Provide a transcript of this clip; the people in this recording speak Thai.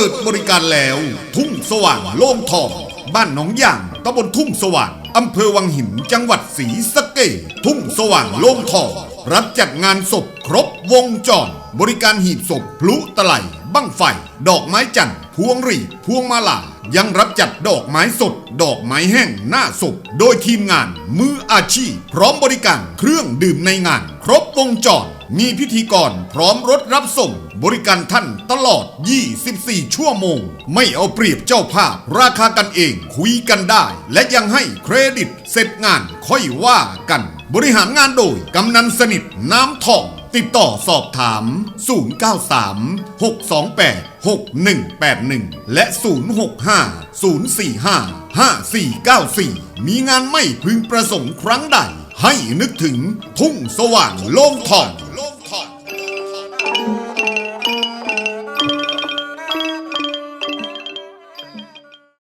ปิดบริการแล้ว ทุ่งสว่างโล่งทอง บ้านหนองย่างตำบลทุ่งสว่างอำเภอวังหินจังหวัดศรีสะเกษทุ่งสว่างโล่งทอง รับจัดงานศพครบวงจร บริการหีบศพพลุตะไลบั้งไฟ ดอกไม้จันทร์พวงหรีพวงมาลายังรับจัดดอกไม้สด ดอกไม้แห้งหน้าศพ โดยทีมงาน มืออาชีพ พร้อมบริการเครื่องดื่มในงาน ครบวงจรมีพิธีกรพร้อมรถรับส่ง บริการท่านตลอด 24 ชั่วโมง ไม่เอาเปรียบเจ้าภาพ ราคากันเองคุยกันได้ และยังให้เครดิตเสร็จงานค่อยว่ากัน บริหารงานโดยกำนันสนิทน้ำทอง ติดต่อสอบถาม 093 628 6181 และ 065 045 5494 มีงานไม่พึงประสงค์ครั้งใดให้นึกถึงทุ่งสว่างโล่งทอง